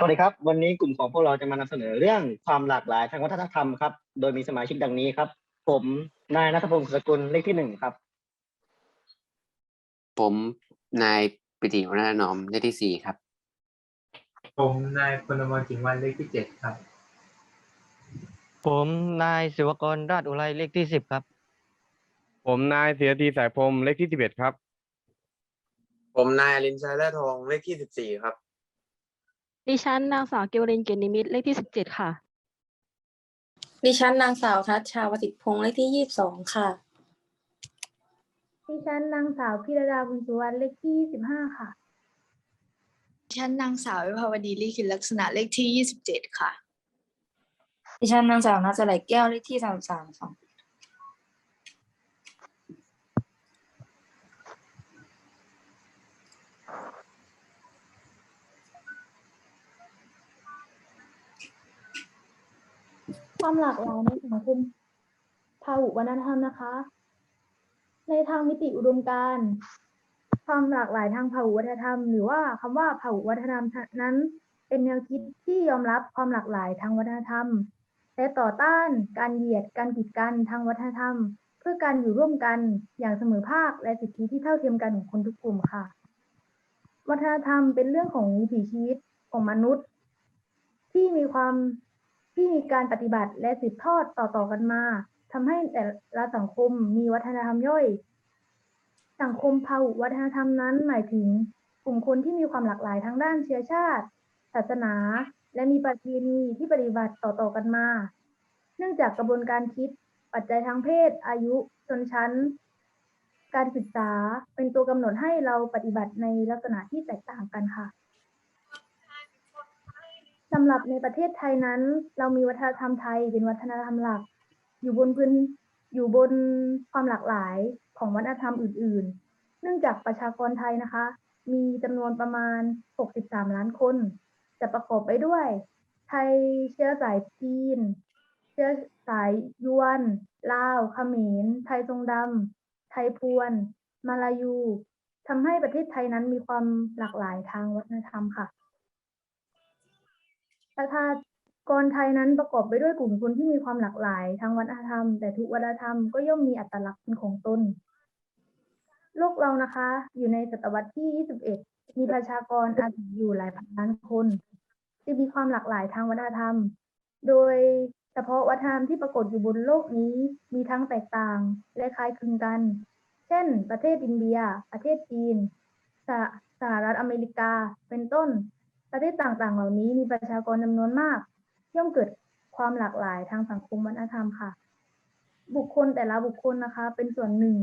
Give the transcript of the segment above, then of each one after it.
สวัสดีครับ วันนี้กลุ่มของพวกเราจะมานำเสนอเรื่องความหลากหลายทางวัฒนธรรมครับ โดยมีสมาชิกดังนี้ครับ ผมนายนัทพงศ์สกุลเลขที่หนึ่งครับ ผมนายปิติวรรณนอมเลขที่สี่ครับ ผมนายพลมรจิงวันเลขที่เจ็ดครับ ผมนายศิวกรราชอุไรเลขที่สิบครับ ผมนายเสียทีสายพรมเลขที่สิบเอ็ดครับ ผมนายอลินชัยแร่ทองเลขที่สิบสี่ครับ ดิฉันนางสาวเกวรินเกยรตนิมิตรเลขที่สิบเจ็ดค่ะ ดิฉันนางสาวทัชชาวสิทธิพงษ์เลขที่ยี่สิบสองค่ะ ดิฉันนางสาวพิรดาบุญสุวรรณเลขที่สิบห้าค่ะ ดิฉันนางสาววิภาวดีลีคินลักษณะเลขที่ยี่สิบเจ็ดค่ะ ดิฉันนางสาวนัสไหลแก้วเลขที่สามสามค่ะ ความหลากหลายในสังคมพาหุวัฒนธรรมนะคะ ในทางมิติอุดมการณ์ความหลากหลายทางพาหุวัฒนธรรม หรือว่าคำว่าพาหุวัฒนธรรมนั้น เป็นแนวคิดที่ยอมรับความหลากหลายทางวัฒนธรรมและต่อต้านการเหยียดการกีดกันทางวัฒนธรรม เพื่อการอยู่ร่วมกันอย่างเสมอภาคและสิทธิที่เท่าเทียมกันของคนทุกกลุ่มค่ะ วัฒนธรรมเป็นเรื่องของวิถีชีวิตของมนุษย์ ที่มีความ ที่มีการปฏิบัติและสืบทอดต่อๆกันมาทำให้แต่ละสังคมมีวัฒนธรรมย่อย สังคมพหุวัฒนธรรมนั้นหมายถึง กลุ่มคนที่มีความหลากหลายทางด้านเชื้อชาติ ศาสนา และมีประเพณีที่ปฏิบัติต่อๆกันมา เนื่องจากกระบวนการคิด ปัจจัยทางเพศ อายุชนชั้น การศึกษาเป็นตัวกำหนดให้เราปฏิบัติในลักษณะที่แตกต่างกันค่ะ สำหรับในประเทศไทยนั้น เรามีวัฒนธรรมไทยเป็นวัฒนธรรมหลัก อยู่บนพื้นอยู่บนความหลากหลายของวัฒนธรรมอื่น ๆ เนื่องจากประชากรไทยนะคะ มีจำนวนประมาณ 63 ล้านคน จะประกอบไปด้วย ไทยเชื้อสายจีน เชื้อสายยวนลาวเขมรไทยทรงดำไทยพวน มาลายูทำให้ประเทศไทยนั้นมีความหลากหลายทางวัฒนธรรมค่ะ ประชากรไทยนั้นประกอบไปด้วยกลุ่มคนที่มีความหลากหลาย ทางวัฒนธรรม แต่ทุกวัฒนธรรมก็ย่อมมีอัตลักษณ์เป็นของตน โลกเรานะคะ อยู่ในศตวรรษที่ 21 มีประชากรอาศัยอยู่หลายพันล้านคนจึงมีความหลากหลายทางวัฒนธรรม โดยเฉพาะวัฒนธรรมที่ปรากฏอยู่บนโลกนี้มีทั้งแตกต่างและคล้ายคลึงกัน เช่น ประเทศอินเดีย ประเทศจีนสสหรัฐอเมริกา เป็นต้น ประเทศต่างๆ เหล่านี้มีประชากรจำนวนมาก ย่อมเกิดความหลากหลายทางสังคมวัฒนธรรมค่ะ บุคคลแต่ละบุคคลนะคะ เป็นส่วนหนึ่ง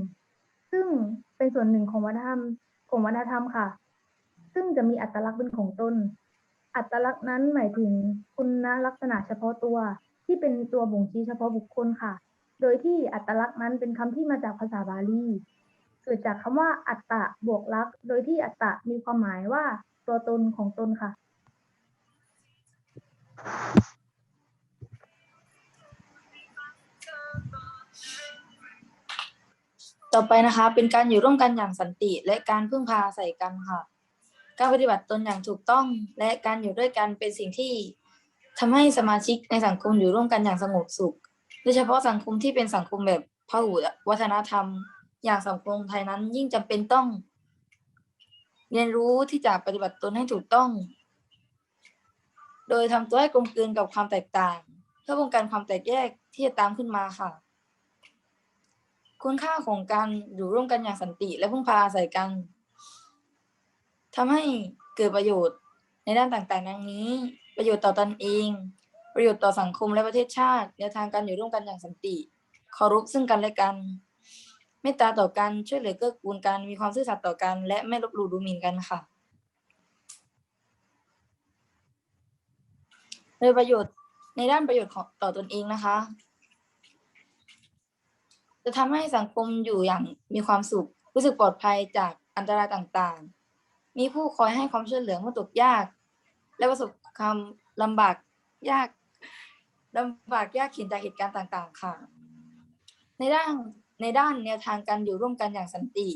ซึ่งเป็นส่วนหนึ่งของวัฒนธรรมของวัฒนธรรมค่ะ ซึ่งจะมีอัตลักษณ์เป็นของตนอัตลักษณ์นั้นหมายถึงคุณลักษณะเฉพาะตัว ที่เป็นตัวบ่งชี้เฉพาะบุคคลค่ะ โดยที่อัตลักษณ์นั้นเป็นคำที่มาจากภาษาบาลีเกิดจากคำว่าอัตตะบวกลักษณ์โดยที่อัตตะมีความหมายว่า ตัวตนของตนค่ะ ต่อไปนะคะ เป็นการอยู่ร่วมกันอย่างสันติและการพึ่งพาอาศัยกันค่ะ การปฏิบัติตนอย่างถูกต้อง และการอยู่ด้วยกันเป็นสิ่งที่ทำให้สมาชิกในสังคมอยู่ร่วมกันอย่างสงบสุข โดยเฉพาะสังคมที่เป็นสังคมแบบพหุวัฒนธรรม อย่างสังคมไทยนั้นยิ่งจำเป็นต้อง เรียนรู้ที่จะปฏิบัติตนให้ถูกต้อง โดยทำตัวให้กลมกลืนกับความแตกต่าง เพื่อป้องกันความแตกแยกที่จะตามขึ้นมาค่ะ คุณค่าของการอยู่ร่วมกันอย่างสันติ และพึ่งพาอาศัยกันทำให้เกิดประโยชน์ในด้านต่างๆ ดังนี้ ประโยชน์ต่อตนเอง ประโยชน์ต่อสังคมและประเทศชาติแนวทางการอยู่ร่วมกันอย่างสันติเคารพซึ่งกันและกัน เมตตาต่อกันช่วยเหลือเกื้อกูลกันมีความซื่อสัตย์ต่อกัน และไม่ลบหลู่ดูหมิ่นกันค่ะโดยประโยชน์ในด้านประโยชน์ของต่อตนเองนะคะ จะทำให้สังคมอยู่อย่างมีความสุข รู้สึกปลอดภัยจากอันตรายต่างๆ มีผู้คอยให้ความช่วยเหลือเมื่อตกยาก และประสบความลำบากยากลำบากยากเข็นจากเหตุการณ์ต่าง ๆ ค่ะ ในด้าน ในด้านแนวทางการอยู่ร่วมกันอย่างสันติ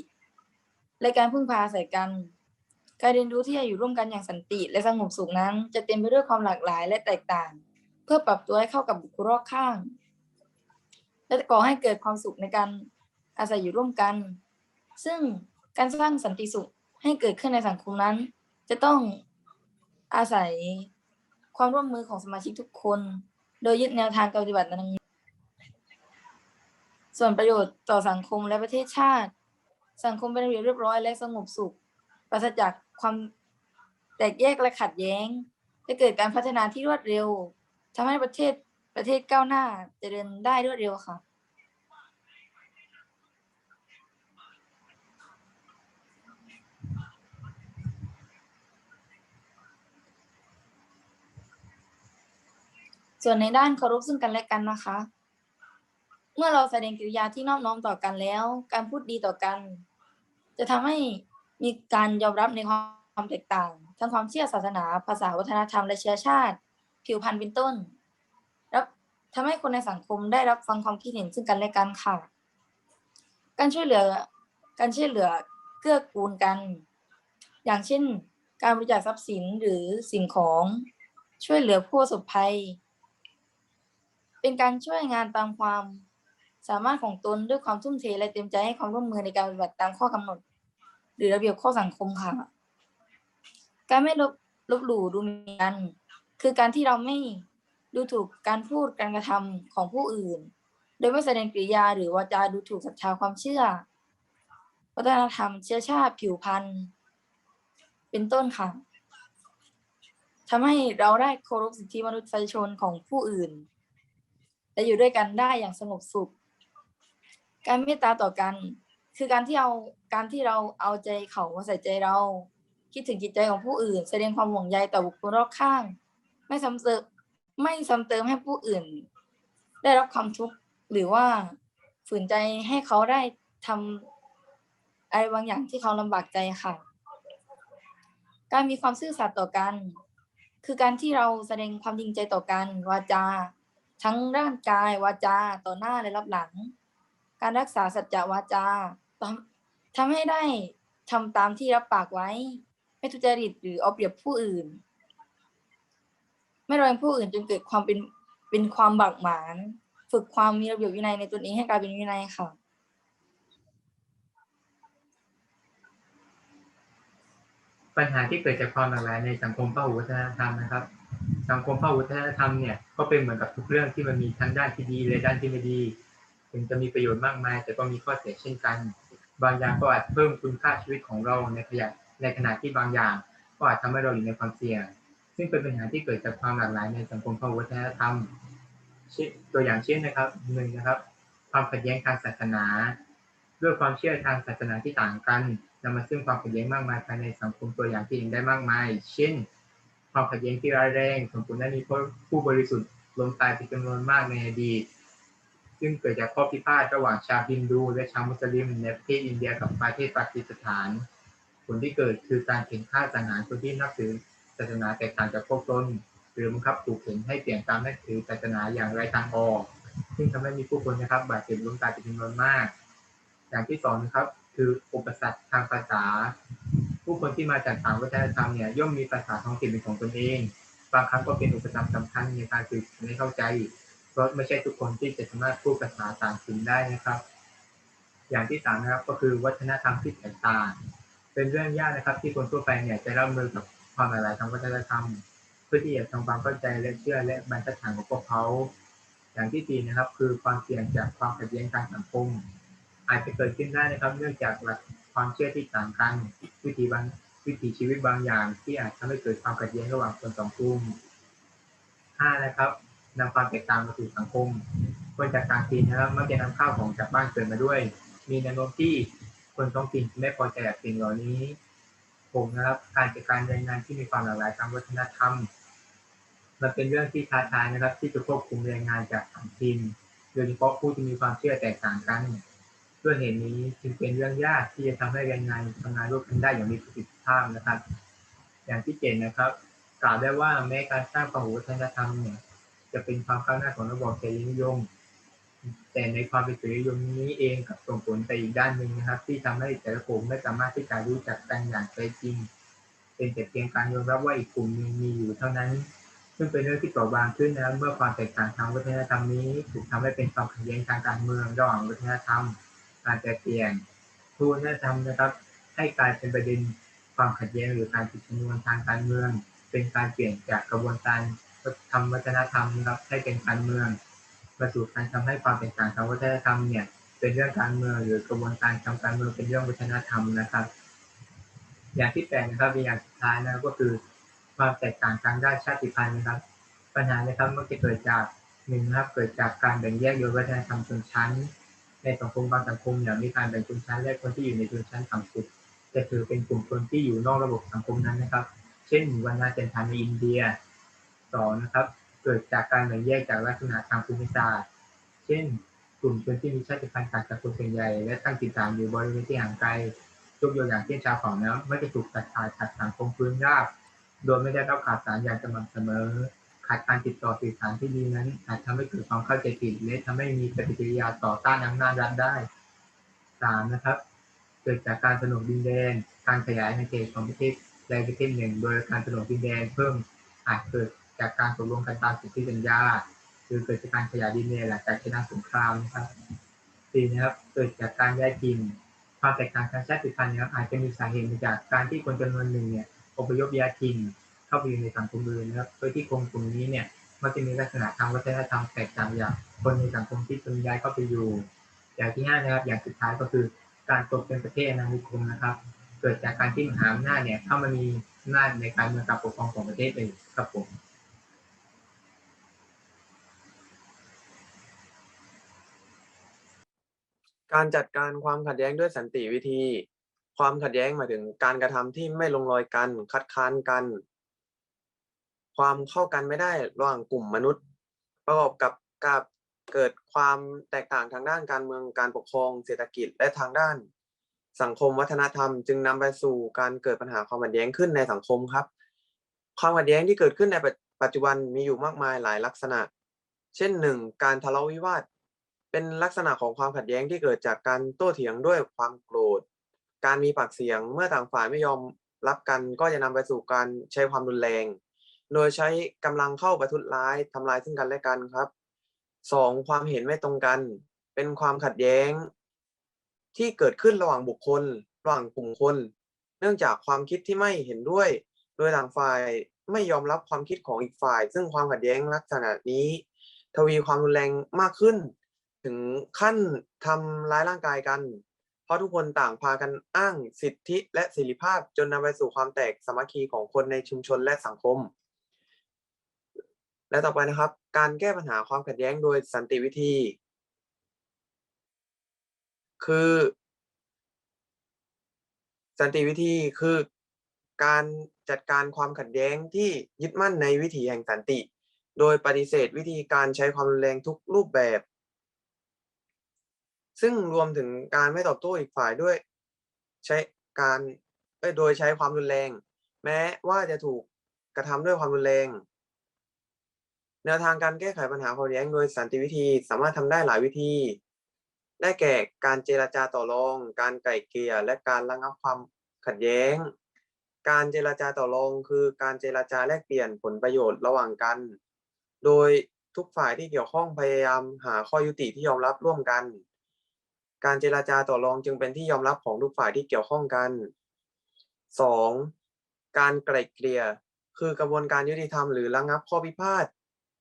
และการพึ่งพาอาศัยกัน การเรียนรู้ที่จะอยู่ร่วมกันอย่างสันติ และสงบสุขนั้น จะเต็มไปด้วยความหลากหลายและแตกต่าง เพื่อปรับตัวให้เข้ากับบุคคลรอบข้าง และก่อให้เกิดความสุขในการอาศัยอยู่ร่วมกัน ซึ่งการสร้างสันติสุขให้เกิดขึ้นในสังคมนั้น จะต้องอาศัยความร่วมมือของสมาชิกทุกคน โดยยึดแนวทางการปฏิบัติดังนี้ ส่วนประโยชน์ต่อสังคมและประเทศชาติ สังคมเป็นระเบียบเรียบร้อยและสงบสุข ปราศจากความแตกแยกและขัดแย้งจะเกิดการพัฒนาที่รวดเร็วทำให้ประเทศประเทศก้าวหน้าจเจริญได้รวดเร็วค่ะ ส่วนในด้านเคารพซึ่งกันและกันนะคะ เมื่อเราแสดงกิริยาที่นอบน้อมต่อกันแล้ว การพูดดีต่อกัน จะทำให้มีการยอมรับในความแตกต่างทั้งความเชื่อศาสนา ภาษาวัฒนธรรมและเชื้อชาติ ผิวพรรณเป็นต้นรับทำให้คนในสังคมได้รับฟังความคิดเห็นซึ่งกันและกันค่ะ การช่วยเหลือการช่วยเหลือเกื้อกูลกัน อย่างเช่น การบริจาคทรัพย์สินหรือสิ่งของช่วยเหลือผู้ประสบภัย เป็นการช่วยงานตามความ สามารถของตนด้วยความทุ่มเทและเต็มใจให้ความร่วมมือในการปฏิบัติตามข้อกำหนด หรือระเบียบข้อสังคมค่ะ การไม่ลบลบหลู่ดูหมิ่นกัน คือการที่เราไม่ดูถูกการพูดการกระทำของผู้อื่น โดยไม่แสดงกริยาหรือวาจาดูถูกศรัทธาความเชื่อ วัฒนธรรมเชื้อชาติผิวพรรณเป็นต้นค่ะทำให้เราได้เคารพสิทธิมนุษยชนของผู้อื่น และอยู่ด้วยกันได้อย่างสงบสุข การเมตตาต่อกัน คือการที่เอาการที่เราเอาใจเขามาใส่ใจเรา คิดถึงจิตใจของผู้อื่น แสดงความห่วงใยต่อบุคคลรอบข้าง ไม่ซ้ำเติมไม่ซ้ำเติมให้ผู้อื่น ได้รับความทุกข์หรือว่าฝืนใจให้เขาได้ทำอะไรบางอย่างที่เขาลำบากใจค่ะ การมีความซื่อสัตย์ต่อกัน คือการที่เราแสดงความจริงใจต่อกันวาจา ทั้งร่างกายวาจาต่อหน้าและรับหลัง การรักษาสัจจะวาจาทำให้ได้ทำตามที่รับปากไว้ ไม่ทุจริตหรือเอาเปรียบผู้อื่น ไม่ระแวงผู้อื่นจนเกิดความเป็นเป็นความบากหมาน ฝึกความมีระเบียบวินัยในตนเองให้กลายเป็นวินัยค่ะปัญหาที่เกิดจากความหลากหลายในสังคมพหุวัฒนธรรมนะครับ สังคมพหุวัฒนธรรมเนี่ยก็เป็นเหมือนกับทุกเรื่องที่มันมีทั้งด้านที่ดีและด้านที่ไม่ดี ถึงจะมีประโยชน์มากมาย แต่ก็มีข้อเสียเช่นกัน บางอย่างก็อาจเพิ่มคุณค่าชีวิตของเราในขยะในขณะที่บางอย่าง ก็อาจทำให้เราอยู่ในความเสี่ยง ซึ่งเป็นปัญหาที่เกิดจากความหลากหลายในสังคมพหุวัฒนธรรมตัวอย่างเช่นนะครับหนึ่งนะครับ ความขัดแย้งทางศาสนา ด้วยความเชื่อทางศาสนาที่ต่างกันนำมาซึ่งความขัดแย้งมากมายภายในสังคมตัวอย่างที่เห็นได้มากมาย เช่น ความขัดแย้งที่ร้ายแรงสมควรได้มีผู้บริสุทธิ์ล้มตายเป็นจำนวนมากในอดีต ซึ่งเกิดจากข้อพิพาทระหว่างชาวฮินดูและชาวมุสลิมในประเทศอินเดียกับประเทศปากีสถาน ผลที่เกิดคือการเข็นฆ่าสังหารคนที่นับถือศาสนาแตกต่างจากพวกตนหรือบังคับถูกเข็นให้เปลี่ยนตามนับถือศาสนาอย่างไรทางออก ซึ่งทำให้มีผู้คนนะครับบาดเจ็บล้มตายเป็นจำนวนมาก อย่างที่สองนะครับคืออุปสรรคทางภาษา ผู้คนที่มาจากต่างวัฒนธรรมเนี่ยย่อมมีภาษาท้องถิ่นเป็นของตนเอง บางครั้งก็เป็นอุปสรรคสำคัญในการสื่อสารให้เข้าใจ ราะไม่ใช่ทุกคนที่จะสามารถพูดภาษาต่างถิ่นได้นะครับ อย่างที่สามนะครับก็คือวัฒนธรรมที่แตกต่าง เป็นเรื่องยากนะครับ ที่คนทั่วไปเนี่ยจะรับมือกับความหลากหลายทางวัฒนธรรม เพื่อที่จะทำความเข้าใจและเชื่อและบรรทัดฐานของพวกเขาอย่างที่สี่นะครับ คือความเสี่ยงจากความขัดแย้งทางสังคม อาจจะเกิดขึ้นได้นะครับ เนื่องจากหลักความเชื่อที่ต่างกันวิธีบางวิถีชีวิตบางอย่าง ที่อาจทำให้เกิดความขัดแย้งระหว่างคนสองกลุ่มห้านะครับ นำความแตกต่างมาสู่สังคมคนจากต่างถิ่นนะครับมักจะนำข้าวของจากบ้านเกิดมาด้วย มีแนวโน้มที่คนท้องถิ่นไม่พอใจกับสิ่งเหล่านี้ผมนะครับการจัดการแรงงานที่มีความหลากหลายทางวัฒนธรรม มันเป็นเรื่องที่ท้าทายนะครับ ที่จะควบคุมแรงงานจากต่างถิ่นโดยเฉพาะผู้ที่มีความเชื่อแตกต่างกันด้วยเหตุนี้จึงเป็นเรื่องยากที่จะทำให้แรงงานทำงานร่วมกันได้อย่างมีประสิทธิภาพนะครับ อย่างที่เจ็ดนะครับ กล่าวได้ว่าแม้การสร้างพหุวัฒนธรรมเนี่ย จะเป็นความก้าวหน้าของระบอบเสรีนิยม แต่ในความเป็นเสรีนิยมนี้เองกับส่งผลไปอีกด้านหนึ่งนะครับ ที่ทำให้แต่ละกลุ่มไม่สามารถที่จะรู้จักกันอย่างแท้จริง เป็นแต่เพียงการยอมรับว่าอีกกลุ่มหนึงมีอยู่เท่านั้น ซึ่งเป็นเรื่องที่เปราะบางขึ้นนะเมื่อความแตกต่างทางวัฒนธรรมนี้ ถูกทำให้เป็นความขัดแย้งทางการเมืองระหว่างวัฒนธรรมการแปรเปลี่ยนทุกวัฒนธรรมนะครับให้กลายเป็นประเด็นความขัดแย้งหรือการติดชนวนทางการเมือง เป็นการเปลี่ยนจากกระบวนการ ทำวัฒนธรรมนะครับให้เป็นการเมืองมาสู่การทำให้ความแตกต่างทางวัฒนธรรมเนี่ย เป็นเรื่องการเมืองหรือกระบวนการทำการเมืองเป็นเรื่องวัฒนธรรมนะครับ อย่างที่แปดนะครับเป็นอย่างสุดท้ายนะก็คือความแตกต่างทางด้านชาติพันธุ์นะครับ ปัญหานะครับมักจะเกิดจากหนึ่งนะครับเกิดจากการแบ่งแยกโดยวัฒนธรรมชนชั้น ในสังคมบางสังคมอย่างมีการแบ่งชนชั้นและคนที่อยู่ในชนชั้นต่ำสุดจะถือเป็นกลุ่มคนที่อยู่นอกระบบสังคมนั้นนะครับ เช่นวรรณะจันทานในอินเดีย สองนะครับ เกิดจากการแบ่งแยกจากลักษณะทางภูมิศาสตร์ เช่น กลุ่มชนที่มีชาติพันธุ์ต่างจากคนส่วนใหญ่ และตั้งถิ่นฐานอยู่บริเวณที่ห่างไกลยกตัวอย่างเช่นชาวเขานะไม่ได้ถูกตัดขาดจากสังคมพื้นราบ โดยไม่ได้รับข่าวสารอย่างสม่ำเสมอ ขาดการติดต่อสื่อสารที่ดีนั้น อาจทำให้เกิดความเข้าใจผิดและทำให้มีปฏิกิริยาต่อต้านอำนาจรัฐได้สามนะครับ เกิดจากการสนองดินแดน การขยายในเขตของประเทศใดประเทศหนึ่ง โดยการสนองดินแดนเพิ่มอาจเกิด จากการตกลงกันตามสิทธิสัญญาหรือเกิดจากการขยายดินแดนหลังจากชนะสงครามนะครับสี่นะครับเกิดจากการย้ายถิ่นความแตกต่างทางชาติพันธุ์นะครับอาจจะมีสาเหตุมาจากการที่คนจำนวนหนึ่งเนี่ยอพยพย้ายถิ่นเข้าไปอยู่ในสังคมอื่นนะครับโดยที่คนกลุ่มนี้เนี่ยมักจะมีลักษณะทางวัฒนธรรมแตกต่างจากคนในสังคมที่ตนย้ายเข้าไปอยู่ อย่างที่ห้านะครับ อย่างสุดท้ายก็คือการตกเป็นประเทศอนานิคมนะครับ เกิดจากการที่มหาอำนาจเนี่ยเข้ามามีอำนาจในการเมืองการปกครองของประเทศเองครับผม การจัดการความขัดแย้งด้วยสันติวิธี ความขัดแย้งหมายถึงการกระทำที่ไม่ลงรอยกันคัดค้านกัน ความเข้ากันไม่ได้ระหว่างกลุ่มมนุษย์ ประกอบกับกับเกิดความแตกต่างทางด้านการเมืองการปกครองเศรษฐกิจและทางด้าน สังคมวัฒนธรรม จึงนำไปสู่การเกิดปัญหาความขัดแย้งขึ้นในสังคมครับ ความขัดแย้งที่เกิดขึ้นในปัจปัจจุบันมีอยู่มากมายหลายลักษณะ เช่นหนึ่งการทะเลาะวิวาท เป็นลักษณะของความขัดแย้งที่เกิดจากการโต้เถียงด้วยความโกรธ การมีปากเสียงเมื่อต่างฝ่ายไม่ยอมรับกันก็จะนำไปสู่การใช้ความรุนแรง โดยใช้กำลังเข้าประทุษร้ายทำลายซึ่งกันและกันครับสองความเห็นไม่ตรงกัน เป็นความขัดแย้ง ที่เกิดขึ้นระหว่างบุคคล ระหว่างกลุ่มคน เนื่องจากความคิดที่ไม่เห็นด้วย โดยต่างฝ่ายไม่ยอมรับความคิดของอีกฝ่าย ซึ่งความขัดแย้งลักษณะนี้ ทวีความรุนแรงมากขึ้น ถึงขั้นทำร้ายร่างกายกัน เพราะทุกคนต่างพากันอ้างสิทธิและเสรีภาพจนนำไปสู่ความแตกสามัคคีของคนในชุมชนและสังคม และต่อไปนะครับ การแก้ปัญหาความขัดแย้งโดยสันติวิธี คือ สันติวิธีคือการจัดการความขัดแย้งที่ยึดมั่นในวิถีแห่งสันติ โดยปฏิเสธวิธีการใช้ความรุนแรงทุกรูปแบบ ซึ่งรวมถึงการไม่ตอบโต้อีกฝ่ายด้วย ใช้การโดยใช้ความรุนแรง แม้ว่าจะถูกกระทำด้วยความรุนแรง แนวทางการแก้ไขปัญหาความขัดแย้งโดยสันติวิธีสามารถทำได้หลายวิธี ได้แก่การเจรจาต่อรอง การไกล่เกลี่ยและการระงับความขัดแย้ง การเจรจาต่อรองคือการเจรจาแลกเปลี่ยนผลประโยชน์ระหว่างกัน โดยทุกฝ่ายที่เกี่ยวข้องพยายามหาข้อยุติที่ยอมรับร่วมกัน การเจรจาต่อรองจึงเป็นที่ยอมรับของทุกฝ่ายที่เกี่ยวข้องกัน 2. การไกล่เกลี่ยคือกระบวนการยุติธรรมหรือระงับข้อพิพาท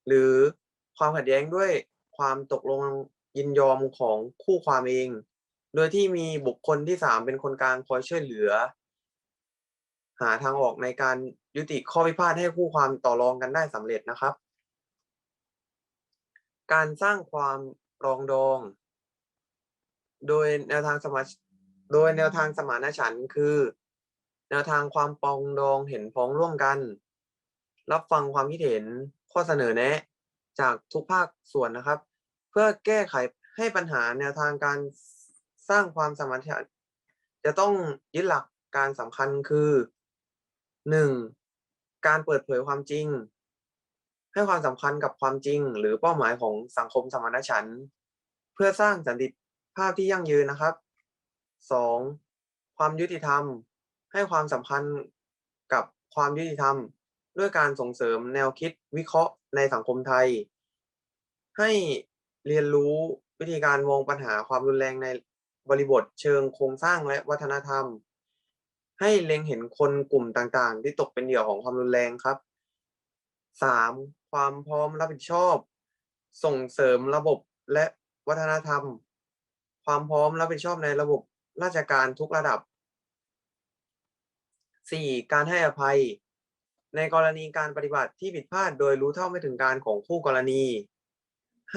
หรือความขัดแย้งด้วยความตกลงยินยอมของคู่ความเอง โดยที่มีบุคคลที่สามเป็นคนกลางคอยช่วยเหลือ หาทางออกในการยุติข้อพิพาทให้คู่ความต่อรองกันได้สำเร็จนะครับ การสร้างความปรองดอง โดยแนวทางสมาโดยแนวทางสมานฉันท์คือ แนวทางความปองดองเห็นพ้องร่วมกัน รับฟังความคิดเห็นข้อเสนอแนะ จากทุกภาคส่วนนะครับ เพื่อแก้ไขให้ปัญหาแนวทางการสร้างความสมานฉันท์จะต้องยึดหลักการสำคัญคือหนึ่งการเปิดเผยความจริง ให้ความสำคัญกับความจริง หรือเป้าหมายของสังคมสมานฉันท์เพื่อสร้างสันติ ภาพที่ยั่งยืนนะครับสองความยุติธรรม ให้ความสำคัญกับความยุติธรรม ด้วยการส่งเสริมแนวคิดวิเคราะห์ในสังคมไทย ให้เรียนรู้วิธีการมองปัญหาความรุนแรงในบริบทเชิงโครงสร้างและวัฒนธรรม ให้เล็งเห็นคนกลุ่มต่างๆ ที่ตกเป็นเหยื่อของความรุนแรงครับสามความพร้อมรับผิดชอบ ส่งเสริมระบบและวัฒนธรรม ความพร้อมรับผิดชอบในระบบราชการทุกระดับ 4. การให้อภัย ในกรณีการปฏิบัติที่ผิดพลาดโดยรู้เท่าไม่ถึงการของคู่กรณี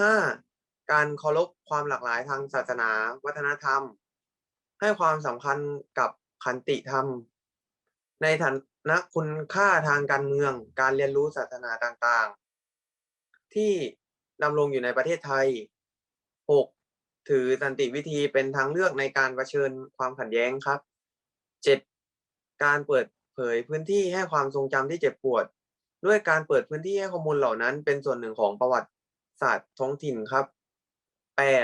5. การเคารพความหลากหลายทางศาสนา วัฒนธรรม ให้ความสำคัญกับขันติธรรม ในฐานะคุณค่าทางการเมือง การเรียนรู้ศาสนาต่างๆ ที่ดำรงอยู่ในประเทศไทย 6. ถือสันติวิธีเป็นทางเลือกในการรเผชิญความขัดแย้งครับ 7. การเปิดเผยพื้นที่ให้ความทรงจำที่เจ็บปวด ด้วยการเปิดพื้นที่ให้ข้อมูลเหล่านั้น เป็นส่วนหนึ่งของประวัติศาสตร์ท้องถิ่นครับ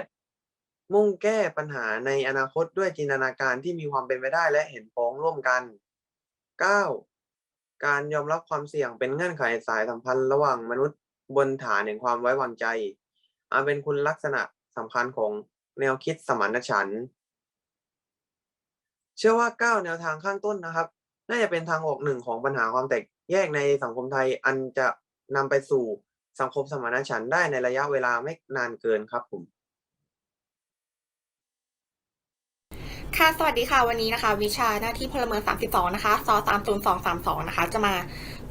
8. มุ่งแก้ปัญหาในอนาคตด้วยจินตนาการที่มีความเป็นไปได้และเห็นพ้องร่วมกัน 9. การยอมรับความเสี่ยงเป็นเงื่อนไขสายสัมพันธ์ระหว่างมนุษย์บนฐานแห่งความไว้วางใจอันเป็นคุณลักษณะ สำคัญของแนวคิดสมานฉันท์เชื่อว่า 9 แนวทางข้างต้นนะครับ น่าจะเป็นทางออกหนึ่งของปัญหาความแตกแยกในสังคมไทย อันจะนำไปสู่สังคมสมานฉันท์ได้ในระยะเวลาไม่นานเกินครับผม ค่ะ สวัสดีค่ะ วันนี้นะคะ วิชาหน้าที่พลเมือง 32 นะคะซอ30232 นะคะ จะมา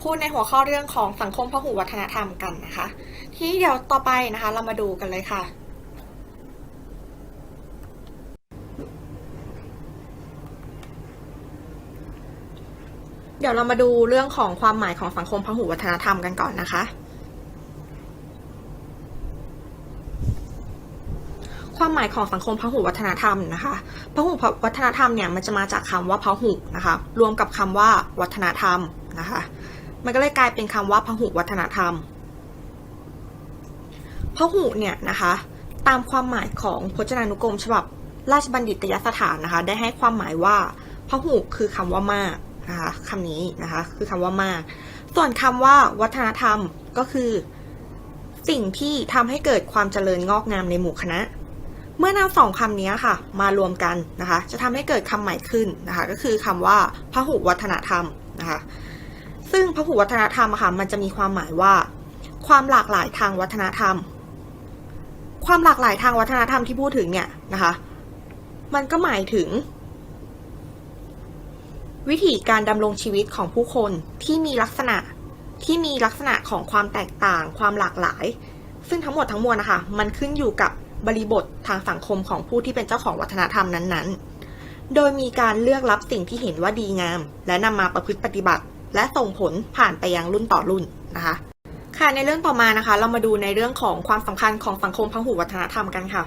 พูดในหัวข้อเรื่องของสังคมพหุวัฒนธรรมกันนะคะ ทีนี้เดี๋ยวต่อไปนะคะ เรามาดูกันเลยค่ะ เดี๋ยวเรามาดูเรื่องของความหมายของสังคมพหุวัฒนธรรมกันก่อนนะคะ ความหมายของสังคมพหุวัฒนธรรมนะคะพหุวัฒนธรรมเนี่ยมันจะมาจากคำว่าพหุนะคะ รวมกับคำว่าวัฒนธรรมนะคะ มันก็เลยกลายเป็นคำว่าพหุวัฒนธรรมพหุเนี่ยนะคะตามความหมายของพจนานุกรมฉบับราชบัณฑิตยสถานนะคะ ได้ให้ความหมายว่าพหุคือคำว่ามาก นะคะคำนี้นะคะคือคำว่ามาก ส่วนคำว่าวัฒนธรรมก็คือ สิ่งที่ทำให้เกิดความเจริญงอกงามในหมู่คณะ เมื่อนำสองคำนี้ค่ะ มารวมกันนะคะ จะทำให้เกิดคำใหม่ขึ้นนะคะ ก็คือคำว่าพหุวัฒนธรรมนะคะ ซึ่งพหุวัฒนธรรมค่ะมันจะมีความหมายว่า ความหลากหลายทางวัฒนธรรม ความหลากหลายทางวัฒนธรรมที่พูดถึงเนี่ยนะคะ มันก็หมายถึง วิธีการดำรงชีวิตของผู้คนที่มีลักษณะที่มีลักษณะของความแตกต่างความหลากหลาย ซึ่งทั้งหมดทั้งมวลนะคะมันขึ้นอยู่กับบริบททางสังคมของผู้ที่เป็นเจ้าของวัฒนธรรมนั้นๆ โดยมีการเลือกรับสิ่งที่เห็นว่าดีงาม และนำมาประพฤติปฏิบัติ และส่งผลผ่านไปยังรุ่นต่อรุ่นนะคะ ค่ะในเรื่องต่อมานะคะ เรามาดูในเรื่องของความสำคัญของสังคมพหุวัฒนธรรมกันค่ะ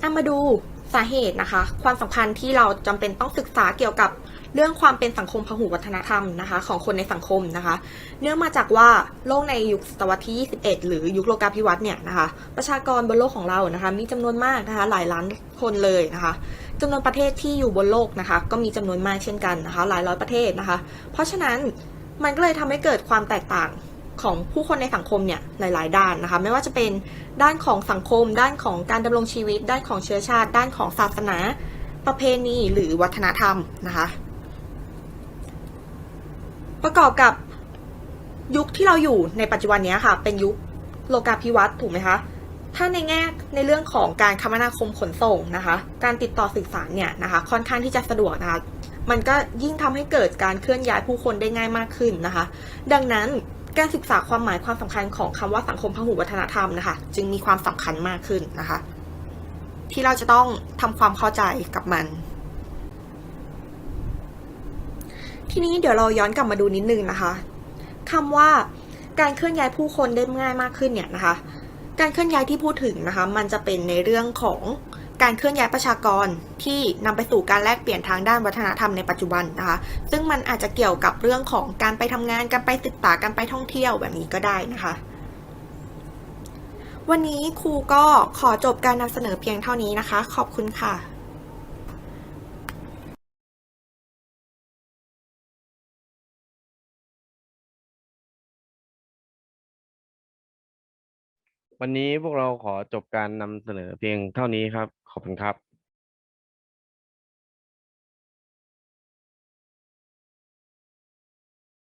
เอามาดู สาเหตุนะคะ ความสำคัญที่เราจำเป็นต้องศึกษาเกี่ยวกับเรื่องความเป็นสังคมพหุวัฒนธรรมนะคะ ของคนในสังคมนะคะ เนื่องมาจากว่าโลกในยุคศตวรรษที่ 21 หรือยุคโลกาภิวัตน์เนี่ยนะคะ ประชากรบนโลกของเรานะคะ มีจำนวนมากนะคะ หลายล้านคนเลยนะคะจำนวนประเทศที่อยู่บนโลกนะคะ ก็มีจำนวนมากเช่นกันนะคะ หลายร้อยประเทศนะคะ เพราะฉะนั้นมันก็เลยทำให้เกิดความแตกต่าง ของผู้คนในสังคมเนี่ยหลาย ๆ ด้านนะคะ ไม่ว่าจะเป็นด้านของสังคม ด้านของการดำรงชีวิต ด้านของเชื้อชาติ ด้านของศาสนา ประเพณีหรือวัฒนธรรมนะคะ ประกอบกับยุคที่เราอยู่ในปัจจุบันนี้ค่ะ เป็นยุคโลกาภิวัตน์ถูกไหมคะถ้าในแง่ในเรื่องของการคมนาคมขนส่งนะคะ การติดต่อสื่อสารเนี่ยนะคะ ค่อนข้างที่จะสะดวกนะคะ มันก็ยิ่งทำให้เกิดการเคลื่อนย้ายผู้คนได้ง่ายมากขึ้นนะคะ ดังนั้น การศึกษาความหมายความสำคัญของคำว่าสังคมพหุวัฒนธรรมนะคะ จึงมีความสำคัญมากขึ้นนะคะ ที่เราจะต้องทำความเข้าใจกับมัน ทีนี้เดี๋ยวเราย้อนกลับมาดูนิดนึงนะคะคำว่าการเคลื่อนย้ายผู้คนได้ง่ายมากขึ้นเนี่ยนะคะ การเคลื่อนย้ายที่พูดถึงนะคะ มันจะเป็นในเรื่องของ การเคลื่อนย้ายประชากรที่นำไปสู่การแลกเปลี่ยนทางด้านวัฒนธรรมในปัจจุบันนะคะ ซึ่งมันอาจจะเกี่ยวกับเรื่องของการไปทำงาน การไปศึกษา การไปท่องเที่ยวแบบนี้ก็ได้นะคะ วันนี้ครูก็ขอจบการนำเสนอเพียงเท่านี้นะคะ ขอบคุณค่ะ วันนี้พวกเราขอจบการนำเสนอเพียงเท่านี้ครับ ขอบคุณครับ